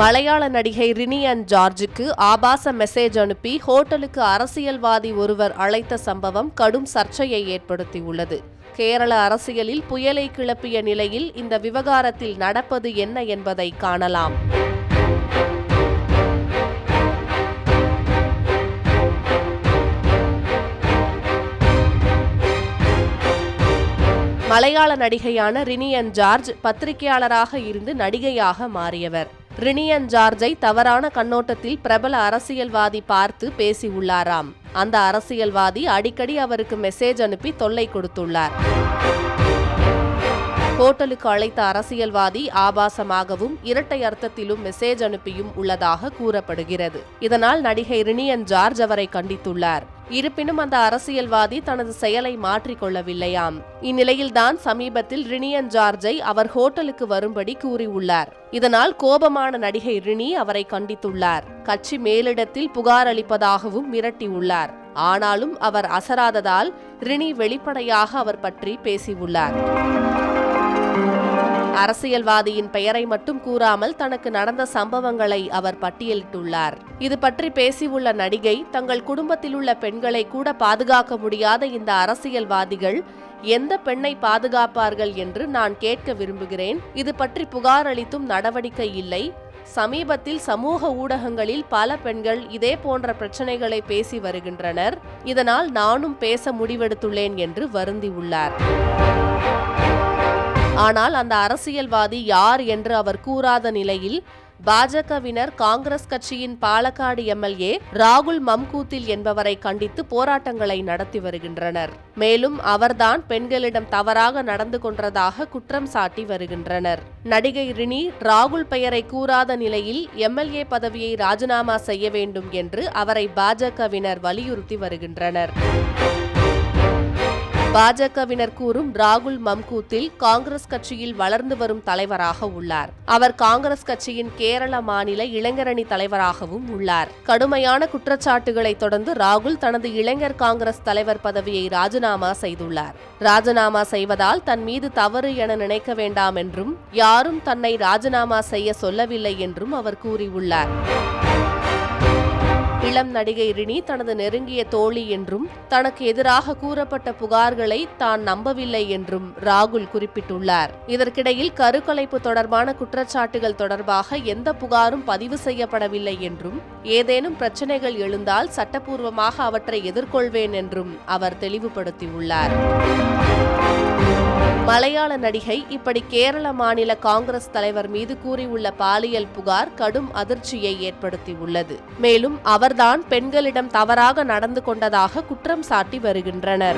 மலையாள நடிகை ரினி அண்ட் ஜார்ஜுக்கு ஆபாச மெசேஜ் அனுப்பி ஹோட்டலுக்கு அரசியல்வாதி ஒருவர் அழைத்த சம்பவம் கடும் சர்ச்சையை ஏற்படுத்தியுள்ளது. கேரள அரசியலில் புயலை கிளப்பிய நிலையில் இந்த விவகாரத்தில் நடப்பது என்ன என்பதை காணலாம். மலையாள நடிகையான ரினி அண்ட் ஜார்ஜ் பத்திரிகையாளராக இருந்து நடிகையாக மாறியவர். ரினியன் ஜார்ஜை தவறான கண்ணோட்டத்தில் பிரபல அரசியல்வாதி பார்த்து பேசியுள்ளாராம். அந்த அரசியல்வாதி அடிக்கடி அவருக்கு மெசேஜ் அனுப்பி தொல்லை கொடுத்துள்ளார். ஹோட்டலுக்கு அழைத்த அரசியல்வாதி ஆபாசமாகவும் இரட்டை அர்த்தத்திலும் மெசேஜ் அனுப்பியும் உள்ளதாக கூறப்படுகிறது. இதனால் நடிகை ரினியன் ஜார்ஜ் அவரை கண்டித்துள்ளார். இருப்பினும் அந்த அரசியல்வாதி தனது செயலை மாற்றிக்கொள்ளவில்லையாம். இந்நிலையில்தான் சமீபத்தில் ரினியன் ஜார்ஜை அவர் ஹோட்டலுக்கு வரும்படி கூறியுள்ளார். இதனால் கோபமான நடிகை ரினி அவரை கண்டித்துள்ளார். கட்சி மேலிடத்தில் புகார் அளிப்பதாகவும் மிரட்டியுள்ளார். ஆனாலும் அவர் அசராததால் ரினி வெளிப்படையாக அவர் பற்றி பேசியுள்ளார். அரசியல்வாதியின் பெயரை மட்டும் கூறாமல் தனக்கு நடந்த சம்பவங்களை அவர் பட்டியலிட்டுள்ளார். இது பற்றி பேசியுள்ள நடிகை தங்கள் குடும்பத்தில் உள்ள பெண்களை கூட பாதுகாக்க முடியாத இந்த அரசியல்வாதிகள் எந்த பெண்ணை பாதுகாப்பார்கள் என்று நான் கேட்க விரும்புகிறேன். இது பற்றி புகார் அளித்தும் நடவடிக்கை இல்லை. சமீபத்தில் சமூக ஊடகங்களில் பல பெண்கள் இதே போன்ற பிரச்சனைகளை பேசி வருகின்றனர். இதனால் நானும் பேச முடிவெடுத்துள்ளேன் என்று வருந்தியுள்ளார். ஆனால் அந்த அரசியல்வாதி யார் என்று அவர் கூறாத நிலையில் பாஜகவினர் காங்கிரஸ் கட்சியின் பாலக்காடு எம்எல்ஏ ராகுல் மம்கூத்தில் என்பவரை கண்டித்து போராட்டங்களை நடத்தி வருகின்றனர். மேலும் அவர்தான் பெண்களிடம் தவறாக நடந்து கொண்டதாக குற்றம் சாட்டி வருகின்றனர். நடிகை ரினி ராகுல் பெயரை கூறாத நிலையில் எம்எல்ஏ பதவியை ராஜினாமா செய்ய வேண்டும் என்று அவரை பாஜகவினர் வலியுறுத்தி வருகின்றனர். பாஜகவினர் கூறும் ராகுல் மம்கூத்தில் காங்கிரஸ் கட்சியில் வளர்ந்து வரும் தலைவராக உள்ளார். அவர் காங்கிரஸ் கட்சியின் கேரள மாநில இளைஞரணி தலைவராகவும் உள்ளார். கடுமையான குற்றச்சாட்டுகளை தொடர்ந்து ராகுல் தனது இளைஞர் காங்கிரஸ் தலைவர் பதவியை ராஜினாமா செய்துள்ளார். ராஜினாமா செய்வதால் தன் மீது தவறு என நினைக்க வேண்டாம் என்றும் யாரும் தன்னை ராஜினாமா செய்ய சொல்லவில்லை என்றும் அவர் கூறியுள்ளார். இளம் நடிகை ரினி தனது நெருங்கிய தோழி என்றும் தனக்கு எதிராக கூறப்பட்ட புகார்களை தான் நம்பவில்லை என்றும் ராகுல் குறிப்பிட்டுள்ளார். இதற்கிடையில் கருக்கலைப்பு தொடர்பான குற்றச்சாட்டுகள் தொடர்பாக எந்த புகாரும் பதிவு செய்யப்படவில்லை என்றும் ஏதேனும் பிரச்சனைகள் எழுந்தால் சட்டப்பூர்வமாக அவற்றை எதிர்கொள்வேன் என்றும் அவர் தெளிவுபடுத்தியுள்ளார். மலையாள நடிகை இப்படி கேரள மாநில காங்கிரஸ் தலைவர் மீது கூறியுள்ள பாலியல் புகார் கடும் அதிர்ச்சியை ஏற்படுத்தியுள்ளது. மேலும் அவர்தான் பெண்களிடம் தவறாக நடந்து கொண்டதாக குற்றம் சாட்டி வருகின்றனர்.